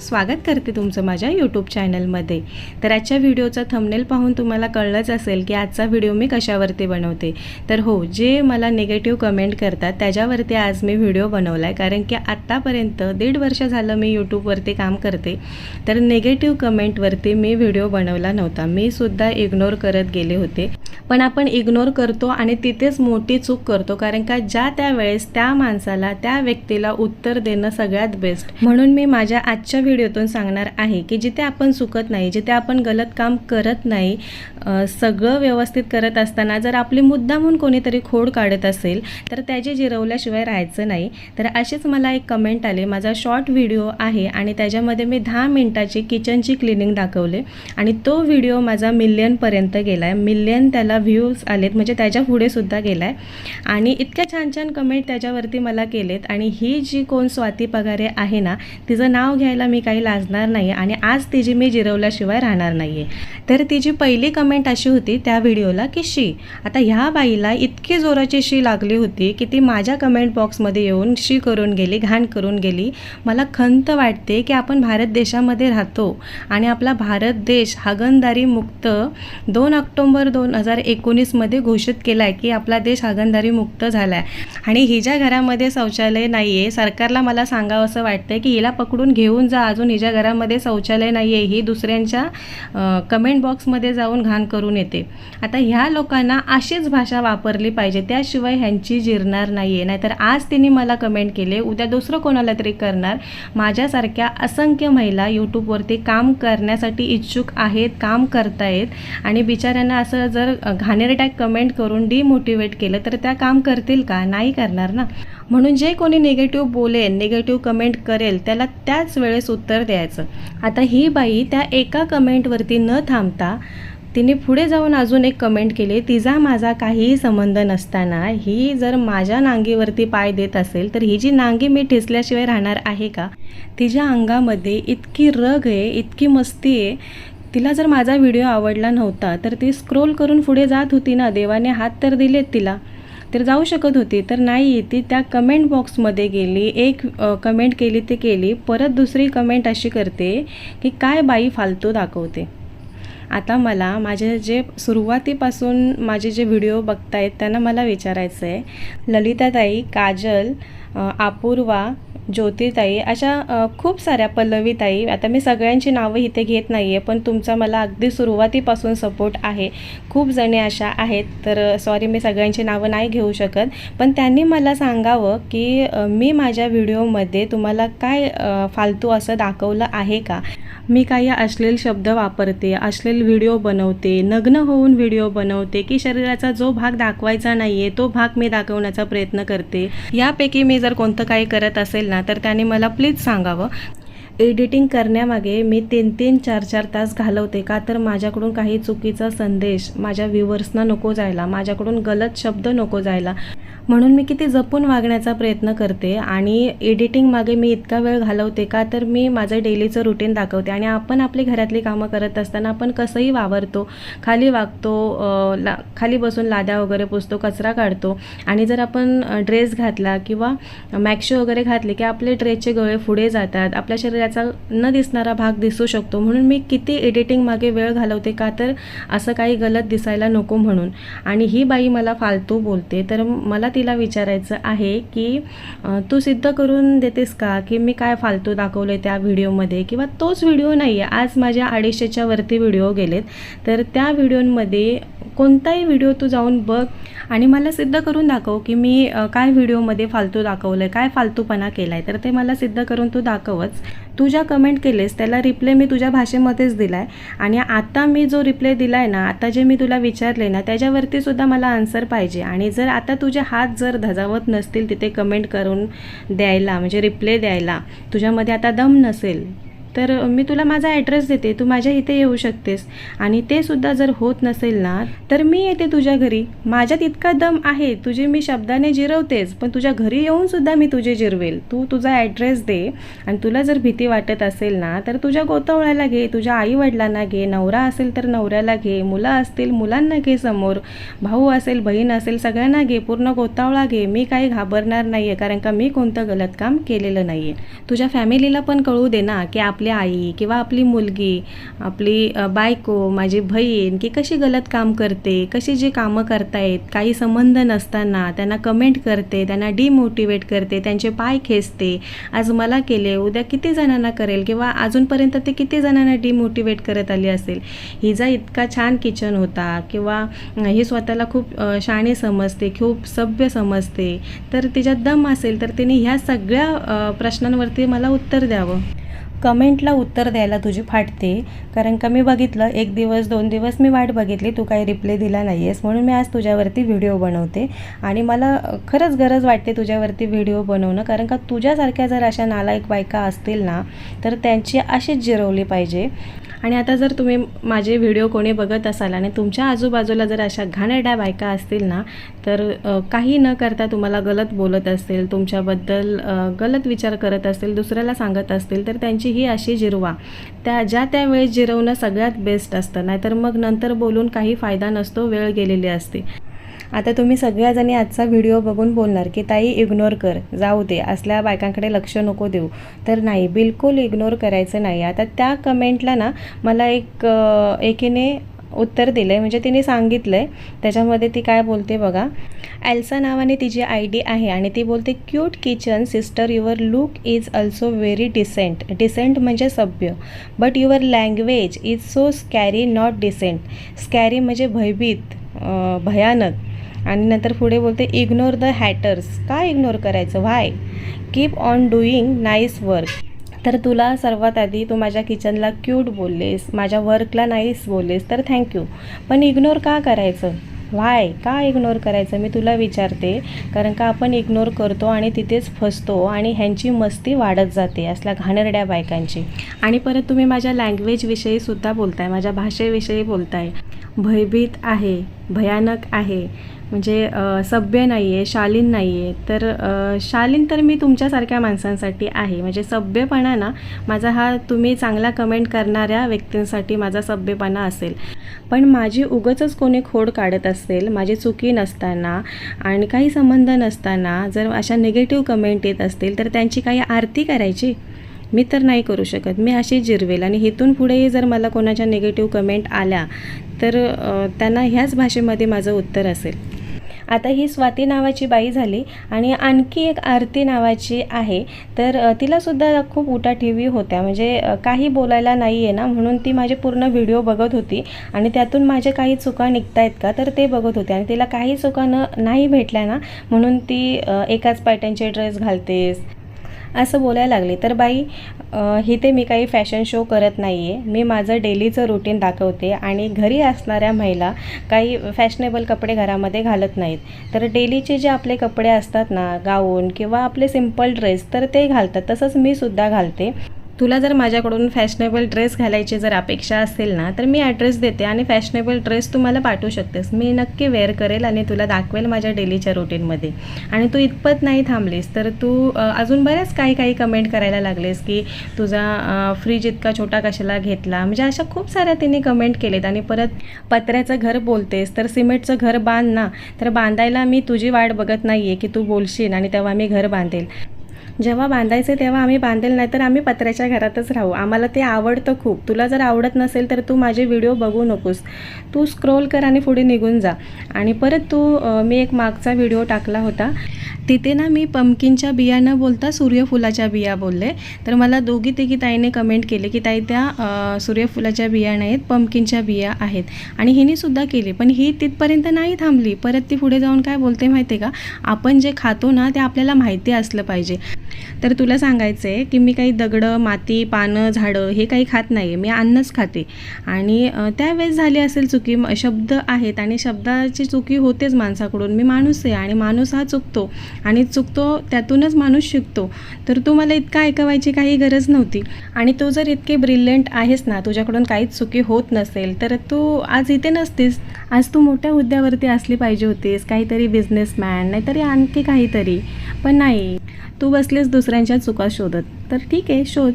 स्वागत करते तुमचं माझ्या यूट्यूब चॅनलमध्ये तर आजच्या व्हिडिओचा थंबनेल पाहून तुम्हाला कळलंच असेल की आजचा व्हिडिओ मी कशावरती बनवते. तर हो जे मला निगेटिव्ह कमेंट करतात त्याच्यावरती आज मी व्हिडिओ बनवला आहे कारण की आत्तापर्यंत दीड वर्ष झालं मी यूट्यूबवरती काम करते. तर निगेटिव्ह कमेंटवरती मी व्हिडिओ बनवला नव्हता. मी सुद्धा इग्नोर करत गेले होते. पण आपण इग्नोर करतो आणि तिथेच मोठी चूक करतो. कारण का ज्या त्या वेळेस त्या माणसाला त्या व्यक्तीला उत्तर देणं सगळ्यात बेस्ट म्हणून मी माझ्या आजच्या व्हिडिओतून सांगणार आहे की जिथे आपण चुकत नाही जिथे आपण गलत काम करत नाही सगळं व्यवस्थित करत असताना जर आपली मुद्दामून कोणीतरी खोड काढत असेल तर त्याची जिरवल्याशिवाय राहायचं नाही. तर अशीच मला एक कमेंट आले. माझा शॉर्ट व्हिडिओ आहे आणि त्याच्यामध्ये मी दहा मिनटाची किचनची क्लिनिंग दाखवले आणि तो व्हिडिओ माझा मिलियनपर्यंत गेला आहे मिलियन त्याला व्ह्यूज आलेत म्हणजे त्याच्या पुढे सुद्धा गेला आहे आणि इतक्या छान छान कमेंट त्याच्यावरती मला केलेत. आणि ही जी कोण स्वाती पगारे आहे ना तिचं नाव घ्यायला मी काही लाजणार नाही आणि आज तिची मी जिरवल्याशिवाय राहणार नाही आहे तर तिची पहिली कमेंट अशी होती त्या व्हिडिओला की शी आता ह्या बाईला इतकी जोराची शी लागली होती की ती माझ्या कमेंट बॉक्समध्ये येऊन शी करून गेली घाण करून गेली. मला खंत वाटते की आपण भारत देशामध्ये राहतो आणि आपला भारत देश हागणदारी मुक्त दोन ऑक्टोंबर दोन हजार एकोणीसमध्ये घोषित केला आहे की आपला देश हागणदारी मुक्त झाला आहे आणि हिच्या घरामध्ये शौचालय नाही आहे सरकारला मला सांगावं असं वाटतं की हिला पकडून घेऊन जा अजून हिच्या घरामध्ये शौचालय नाही आहे ही दुसऱ्यांच्या कमेंट बॉक्समध्ये जाऊन घाण करून येते. आता ह्या लोकांना अशीच भाषा वापरली पाहिजे. त्याशिवाय ह्यांची जिरणार नाही आहे नाहीतर आज तिने मला कमेंट केले उद्या दुसरं कोणाला तरी करणार. माझ्यासारख्या असंख्य महिला यूट्यूबवरती काम करण्यासाठी इच्छुक आहेत काम करतायत. आणि बिचाऱ्यांना असं जर घाणेरड्या कमेंट करून डिमोटिवेट केलं तर त्या काम करतील का? नाही करणार ना. म्हणून जे कोणी निगेटिव्ह बोलेल निगेटिव्ह कमेंट करेल त्याला त्याच वेळेस उत्तर द्यायचं. आता ही बाई त्या एका कमेंटवरती न थांबता तिने पुढे जाऊन अजून एक कमेंट केली तिचा माझा काहीही संबंध नसताना ही जर माझ्या नांगीवरती पाय देत असेल तर ही जी नांगी मी ठेचल्याशिवाय राहणार आहे का? तिच्या अंगामध्ये इतकी रग आहे इतकी मस्ती आहे. तिला जर माझा व्हिडिओ आवडला नव्हता तर ती स्क्रोल करून पुढे जात होती ना देवाने हात तर दिलेत तिला. तर जाऊ शकत होती तर नाही ती त्या कमेंट बॉक्समध्ये गेली एक कमेंट केली ती केली परत दुसरी कमेंट अशी करते की काय बाई फालतू दाखवते? आता मला माझे जे सुरुवातीपासून माझे जे व्हिडिओ बघतायत त्यांना मला विचारायचं आहे ललिताताई काजल अपूर्वा ज्योतिताई अशा खूप साऱ्या पल्लवीताई. आता मी सगळ्यांची नावं इथे घेत नाही आहे पण तुमचा मला अगदी सुरुवातीपासून सपोर्ट आहे. खूप जणी अशा आहेत तर सॉरी मी सगळ्यांची नावं नाही घेऊ शकत. पण त्यांनी मला सांगावं की मी माझ्या व्हिडिओमध्ये तुम्हाला काय फालतू असं दाखवलं आहे का? मी काही अश्लील शब्द वापरते अश्लील व्हिडिओ बनवते नग्न होऊन व्हिडिओ बनवते की शरीराचा जो भाग दाखवायचा नाही आहे तो भाग मी दाखवण्याचा प्रयत्न करते. यापैकी मी जर कोणतं काही करत असेल ना तर त्याने मला प्लीज सांगावं. एडिटिंग करण्यामागे मी तीन तीन चार चार तास घालवते का? तर माझ्याकडून काही चुकीचा संदेश माझ्या व्ह्युअर्सना नको जायला माझ्याकडून गलत शब्द नको जायला. म्हणून मी किती जपून वागण्याचा प्रयत्न करते आणि एडिटिंग मागे मी इतका वेळ घालवते का? तर मी माझं डेलीचं रुटीन दाखवते आणि आपण आपली घरातली कामं करत असताना आपण कसंही वावरतो खाली वागतो ला खाली बसून लाद्या वगैरे पुसतो कचरा काढतो आणि जर आपण ड्रेस घातला किंवा मॅक्शो वगैरे घातले की आपले ड्रेसचे गळे पुढे जातात आपल्या त्याचा न दिसणारा भाग दिसू शकतो. म्हणून मी किती एडिटिंग मागे वेळ घालवते का तर असं काही गलत दिसायला नको म्हणून. आणि ही बाई मला फालतू बोलते. तर मला तिला विचारायचं आहे की तू सिद्ध करून देतेस का? की मी काय फालतू दाखवलं त्या व्हिडिओमध्ये? किंवा तोच व्हिडिओ नाही आहे आज माझ्या अडीचशेच्या वरती व्हिडिओ गेलेत. तर त्या व्हिडिओमध्ये कोणताही व्हिडिओ तू जाऊन बघ आणि मला सिद्ध करून दाखव की मी काय व्हिडिओमध्ये फालतू दाखवलं आहे काय फालतूपणा केला आहे तर ते मला सिद्ध करून तू दाखवच. तू ज्या कमेंट केलेस त्याला रिप्लाय मी तुझ्या भाषेमध्येच दिला आहे आणि आता मी जो रिप्लाय दिला आहे ना आता जे मी तुला विचारले ना त्याच्यावरती सुद्धा मला आन्सर पाहिजे. आणि जर आता तुझे हात जर धजावत नसतील तिथे कमेंट करून द्यायला म्हणजे रिप्लाय द्यायला तुझ्यामध्ये आता दम नसेल तर मी तुला माझा ॲड्रेस देते. तू माझ्या इथे येऊ शकतेस. आणि ते सुद्धा जर होत नसेल ना तर मी येते तुझ्या घरी. माझ्यात इतका दम आहे. तुझे मी शब्दाने जिरवतेच पण तुझ्या घरी येऊन सुद्धा मी तुझे जिरवेल. तू तुझा ॲड्रेस दे. आणि तुला जर भीती वाटत असेल ना तर तुझ्या गोतावळ्याला घे तुझ्या आईवडिलांना घे. नवरा असेल तर नवऱ्याला घे. मुलं असतील मुलांना घे समोर. भाऊ असेल बहीण असेल सगळ्यांना घे. पूर्ण गोतावळा घे. मी काही घाबरणार नाही आहे कारण का मी कोणतं गलत काम केलेलं नाही आहे तुझ्या फॅमिलीला पण कळू दे ना की आपली आई किंवा आपली मुलगी आपली बायको माझी बहीण की कशी गलत काम करते कशी जी कामं करतायत काही संबंध नसताना त्यांना कमेंट करते त्यांना डिमोटिवेट करते त्यांचे पाय खेचते. आज मला केले उद्या किती जणांना करेल किंवा अजूनपर्यंत ते किती जणांना डिमोटिवेट करत आली असेल हिचा इतका छान किचन होता किंवा ही स्वतःला खूप शाणे समजते खूप सभ्य समजते. तर तिच्यात दम असेल तर तिने ह्या सगळ्या प्रश्नांवरती मला उत्तर द्यावं. कमेंटला उत्तर द्यायला तुझी फाटते. कारण का मी बघितलं एक दिवस दोन दिवस मी वाट बघितली तू काही रिप्लाय दिला नाही आहेस म्हणून मी आज तुझ्यावरती व्हिडिओ बनवते. आणि मला खरंच गरज वाटते तुझ्यावरती व्हिडिओ बनवणं. कारण का तुझ्यासारख्या जर अशा नालायक बायका असतील ना तर त्यांची अशीच जिरवली पाहिजे. आणि आता जर तुम्ही माझे व्हिडिओ कोणी बघत असाल आणि तुमच्या आजूबाजूला जर अशा घाणेरड्या बायका असतील ना तर काही न करता तुम्हाला गलत बोलत असतील तुमच्याबद्दल गलत विचार करत असतील दुसऱ्याला सांगत असतील तर त्यांची ही अशी जिरवा. त्या ज्या त्या वेळेस जिरवणं सगळ्यात बेस्ट असतं. नाहीतर मग नंतर बोलून काही फायदा नसतो वेळ गेलेली असते. आता तुम्ही सगळ्याजणी आजचा व्हिडिओ बघून बोलणार की ताई इग्नोर कर. जाऊ दे. असल्या बायकांकडे लक्ष नको देऊ. तर नाही बिलकुल इग्नोर करायचं नाही. आता त्या कमेंटला ना मला एक एकीने उत्तर दिलं आहे म्हणजे तिने सांगितलं आहे त्याच्यामध्ये ती काय बोलते बघा. ॲल्सा नावाने तिची आय डी आहे आणि ती बोलते cute kitchen sister your look is also very decent. Decent म्हणजे सभ्य. But your language is so scary not decent. Scary म्हणजे भयभीत भयानक. आणि नंतर पुढे बोलते इग्नोर द हॅटर्स. का इग्नोर करायचं? Why keep on doing nice work तर तुला सर्वात आधी तू माझ्या किचनला क्यूट बोललेस माझ्या वर्कला नाईस बोललेस तर थँक्यू पण इग्नोर का करायचं? व्हाय? का इग्नोर करायचं? मी तुला विचारते. कारण का आपण इग्नोर करतो आणि तिथेच फसतो आणि ह्यांची मस्ती वाढत जाते असल्या घाणेरड्या बायकांची. आणि परत तुम्ही माझ्या लँग्वेजविषयी सुद्धा बोलताय. माझ्या भाषेविषयी बोलताय. भयभीत आहे भयानक आहे. म्हणजे सभ्य नाही आहे शालीन नाही आहे तर शालीन तर मी तुमच्यासारख्या माणसांसाठी आहे. म्हणजे सभ्यपणा ना माझा हा तुम्ही चांगला कमेंट करणाऱ्या व्यक्तींसाठी माझा सभ्यपणा असेल. पण माझी उगचच कोणी खोड काढत असेल माझी चुकी नसताना आणि काही संबंध नसताना जर अशा निगेटिव्ह कमेंट येत असतील तर त्यांची काही आरती करायची? मी तर नाही करू शकत. मी अशी जिरवेल आणि इथून पुढेही जर मला कोणाच्या निगेटिव्ह कमेंट आल्या तर त्यांना ह्याच भाषेमध्ये माझं उत्तर असेल. आता ही स्वाती नावाची बाई झाली आणि आणखी एक आरती नावाची आहे. तर तिलासुद्धा खूप उठाठेवी होत्या. म्हणजे काही बोलायला नाही आहे ना म्हणून ती माझे पूर्ण व्हिडिओ बघत होती आणि त्यातून माझे काही चुका निघतायत का तर ते बघत होते आणि तिला काही चुका न नाही भेटल्या ना म्हणून ती एकाच पॅटर्नचे ड्रेस घालतेस असं बोलायला लागले. तर बाई इथे मी काही फॅशन शो करत नाही आहे मी माझं डेलीचं रुटीन दाखवते आणि घरी असणाऱ्या महिला काही फॅशनेबल कपडे घरामध्ये घालत नाहीत. तर डेलीचे जे आपले कपडे असतात ना गाऊन किंवा आपले सिंपल ड्रेस तर ते घालतात. तसंच मी सुद्धा घालते. तुला जर माझ्याकडून फॅशनेबल ड्रेस घालायची जर अपेक्षा असेल ना तर मी ॲड्रेस देते आणि फॅशनेबल ड्रेस तू मला पाठवू शकतेस. मी नक्की वेअर करेल आणि तुला दाखवेल माझ्या डेलीच्या रुटीनमध्ये आणि तू इतपत नाही थांबलीस तर तू अजून बऱ्याच काही काही कमेंट करायला लागलेस की तुझा फ्रीज इतका छोटा कशाला घेतला? म्हणजे अशा खूप साऱ्या तिने कमेंट केलेत आणि परत पत्र्याचं घर बोलतेस तर सिमेंटचं घर बांध ना. तर बांधायला मी तुझी वाट बघत नाही आहे की तू बोलशील आणि तेव्हा मी घर बांधेल. जेव्हा बांधायचे तेव्हा आम्ही बांधेल नाही तर आम्ही पत्र्याच्या घरातच राहू. आम्हाला ते आवडतं खूप. तुला जर आवडत नसेल तर तू माझे व्हिडिओ बघू नकोस. तू स्क्रोल कर आणि पुढे निघून जा. आणि परत तू मी एक मागचा व्हिडिओ टाकला होता. तिथे ना मी पम्किनच्या बिया न बोलता सूर्यफुलाच्या बिया बोलले. तर मला दोघी तिघी ताईने कमेंट केले की ताई त्या सूर्यफुलाच्या बिया नाहीत पम्किनच्या बिया आहेत. आणि हिने सुद्धा केली. पण ही तिथपर्यंत नाही थांबली. परत ती पुढे जाऊन काय बोलते माहिती आहे का? आपण जे खातो ना ते आपल्याला माहिती असलं पाहिजे. तर तुला सांगायचं आहे की मी काही दगडं माती पानं झाडं हे काही खात नाही आहे मी अन्नच खाते. आणि त्यावेळेस झाली असेल चुकी शब्द आहेत आणि शब्दाची चुकी होतेच माणसाकडून. मी माणूस आहे आणि माणूस हा चुकतो. आणि चुकतो त्यातूनच माणूस शिकतो. तर तू मला इतका ऐकवायची काही गरज नव्हती. आणि तू जर इतके ब्रिलियंट आहेस ना तुझ्याकडून काहीच चुकी होत नसेल तर तू आज इथे नसतीस. आज तू मोठ्या हुद्द्यावरती असली पाहिजे होतीस. काहीतरी बिझनेसमॅन नाहीतरी आणखी काहीतरी. पण नाही. तू बसलीस दुसऱ्यांच्या चुका शोधत. तर ठीक आहे शोध.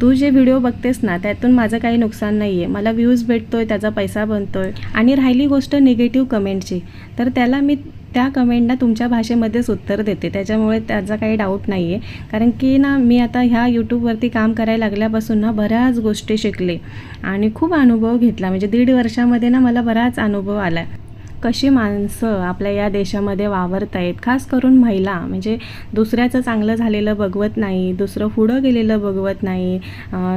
तू जे व्हिडिओ बघतेस ना त्यातून माझं काही नुकसान नाही आहे मला व्ह्यूज भेटतोय त्याचा पैसा बनतो आहे आणि राहिली गोष्ट निगेटिव्ह कमेंटची तर त्याला मी त्या कमेंटना तुमच्या भाषेमध्येच उत्तर देते. त्याच्यामुळे त्याचा काही डाऊट नाही आहे कारण की ना मी आता ह्या यूट्यूबवरती काम करायला लागल्यापासून ना बऱ्याच गोष्टी शिकले आणि खूप अनुभव घेतला. म्हणजे दीड वर्षामध्ये ना मला बराच अनुभव आला. कशी माणसं आपल्या या देशामध्ये वावरत आहेत? खास करून महिला. म्हणजे दुसऱ्याचं चांगलं झालेलं बघवत नाही दुसरं पुढं गेलेलं बघवत नाही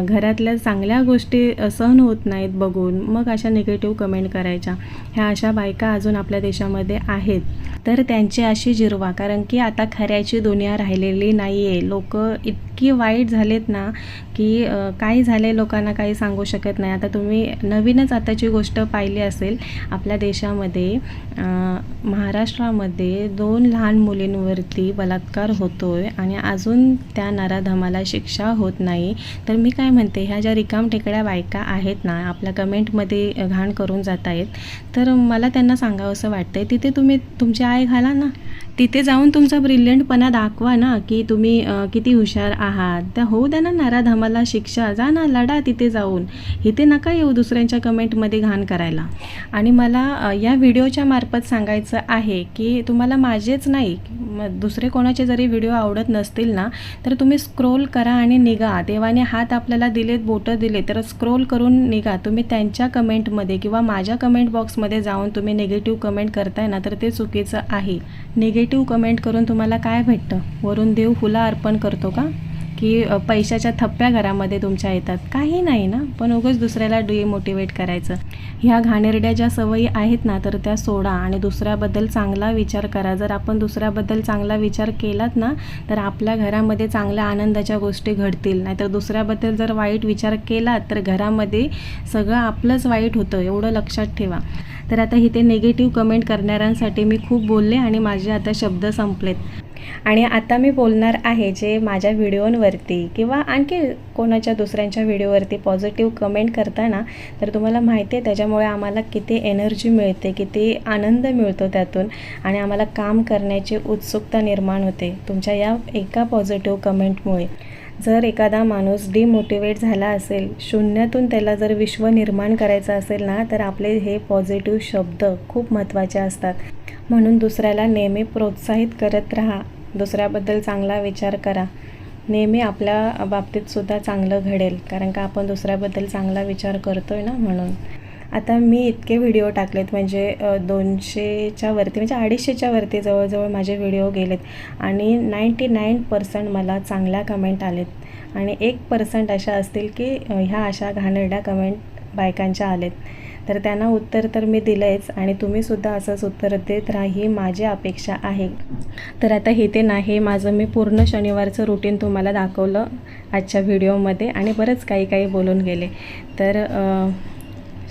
घरातल्या चांगल्या गोष्टी सहन होत नाहीत बघून. मग अशा निगेटिव्ह कमेंट करायच्या. ह्या अशा बायका अजून आपल्या देशामध्ये आहेत. तर त्यांची अशी जिरवा. कारण की आता खऱ्याची दुनिया राहिलेली नाही आहे लोक इतकी वाईट झालेत ना की काय झाले लोकांना काही सांगू शकत नाही. आता तुम्ही नवीनच आताची गोष्ट पाहिली असेल आपल्या देशामध्ये महाराष्ट्रामध्ये दोन लहान मुलींवरती बलात्कार होतो आहे आणि अजून त्या नराधमाला शिक्षा होत नाही. तर मी काय म्हणते ह्या ज्या रिकाम टेकड्या बायका आहेत ना आपल्या कमेंटमध्ये घाण करून जात आहेत तर मला त्यांना सांगावंसं आहे तिथे तुम्ही तुमची आय घाला ना. तिथे जाऊन तुमचा ब्रिलियंटपणा दाखवा ना की तुम्ही किती हुशार आहात. त्या होऊ द्या ना नराधमाला शिक्षा जा ना लढा तिथे जाऊन. इथे नका येऊ दुसऱ्यांच्या कमेंटमध्ये घाण करायला. आणि मला या व्हिडिओच्या मार्फत सांगायचं आहे की तुम्हाला माझेच नाही म- दुसरे कोणाचे जरी व्हिडिओ आवडत नसतील ना तर तुम्ही स्क्रोल करा आणि निघा. देवाने हात आपल्याला दिलेत बोटं दिले तर स्क्रोल करून निघा. तुम्ही त्यांच्या कमेंटमध्ये किंवा माझ्या कमेंट बॉक्समध्ये जाऊन तुम्ही निगेटिव्ह कमेंट करताय ना तर ते चुकीचं आहे. निगेटिव्ह कमेंट करून तुम्हाला काय भेटतं? वरून देव फुला अर्पण करतो का? की पैशाच्या थप्प्या घरामध्ये तुमच्या येतात. काही नाही ना? पण उगाच दुसऱ्याला डिमोटिवेट करायचं. ह्या घाणेरड्या ज्या सवयी आहेत ना तर त्या सोडा आणि दुसऱ्याबद्दल चांगला विचार करा. जर आपण दुसऱ्याबद्दल चांगला विचार केलात ना तर आपल्या घरामध्ये चांगल्या आनंदाच्या गोष्टी घडतील. नाहीतर दुसऱ्याबद्दल जर वाईट विचार केलात तर घरामध्ये सगळं आपलंच वाईट होतं. एवढं लक्षात ठेवा. तर आता इथे निगेटिव्ह कमेंट करणाऱ्यांसाठी मी खूप बोलले आणि माझे आता शब्द संपलेत. आणि आता मी बोलणार आहे जे माझ्या व्हिडिओंवरती किंवा आणखी कोणाच्या दुसऱ्यांच्या व्हिडिओवरती पॉझिटिव्ह कमेंट करताना तर तुम्हाला माहिती आहे त्याच्यामुळे आम्हाला किती एनर्जी मिळते किती आनंद मिळतो त्यातून आणि आम्हाला काम करण्याची उत्सुकता निर्माण होते तुमच्या या एका पॉझिटिव्ह कमेंटमुळे जर एखादा माणूस डिमोटिवेट झाला असेल शून्यातून त्याला जर विश्व निर्माण करायचं असेल ना तर आपले हे पॉझिटिव्ह शब्द खूप महत्त्वाचे असतात. म्हणून दुसऱ्याला नेहमी प्रोत्साहित करत राहा. दुसऱ्याबद्दल चांगला विचार करा. नेहमी आपल्या बाबतीतसुद्धा चांगलं घडेल कारण का आपण दुसऱ्याबद्दल चांगला विचार करतो आहे ना म्हणून. आता मी इतके व्हिडिओ टाकलेत म्हणजे दोनशेच्या वरती म्हणजे अडीचशेच्या वरती जवळजवळ माझे व्हिडिओ गेलेत. आणि नाईंटी नाईन पर्सेंट मला चांगल्या कमेंट आलेत. आणि एक पर्सेंट अशा असतील की ह्या अशा घाणेरड्या कमेंट बायकांच्या आलेत. तर त्यांना उत्तर तर मी दिलंयच आणि तुम्हीसुद्धा असंच उत्तर देत राहा ही माझी अपेक्षा आहे. तर आता हे ते नाही माझं मी पूर्ण शनिवारचं रुटीन तुम्हाला दाखवलं आजच्या व्हिडिओमध्ये आणि बरंच काही काही बोलून गेले. तर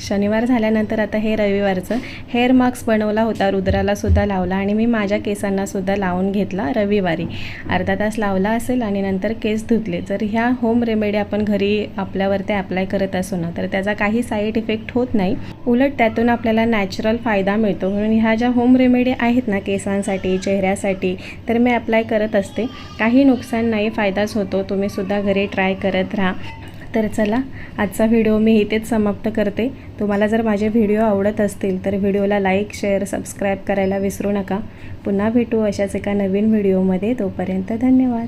शनिवार झाल्यानंतर आता हे रविवारचं हेअर मास्क बनवला होता. रुद्रालासुद्धा लावला आणि मी माझ्या केसांनासुद्धा लावून घेतला रविवारी. अर्धा तास लावला असेल आणि नंतर केस धुतले. जर ह्या होम रेमेडी आपण घरी आपल्यावरती अप्लाय करत असू ना तर त्याचा काही साईड इफेक्ट होत नाही. उलट त्यातून आपल्याला नॅचरल फायदा मिळतो. म्हणून ह्या ज्या होम रेमेडी आहेत ना केसांसाठी चेहऱ्यासाठी तर मी अप्लाय करत असते. काही नुकसान नाही फायदाच होतो. तुम्हीसुद्धा घरी ट्राय करत राहा. तर चला आजचा व्हिडिओ मी इथेच समाप्त करते. तुम्हाला जर माझे व्हिडिओ आवडत असतील तर व्हिडिओला लाईक शेअर सबस्क्राईब करायला विसरू नका. पुन्हा भेटू अशाच एका नवीन व्हिडिओमध्ये. तोपर्यंत धन्यवाद.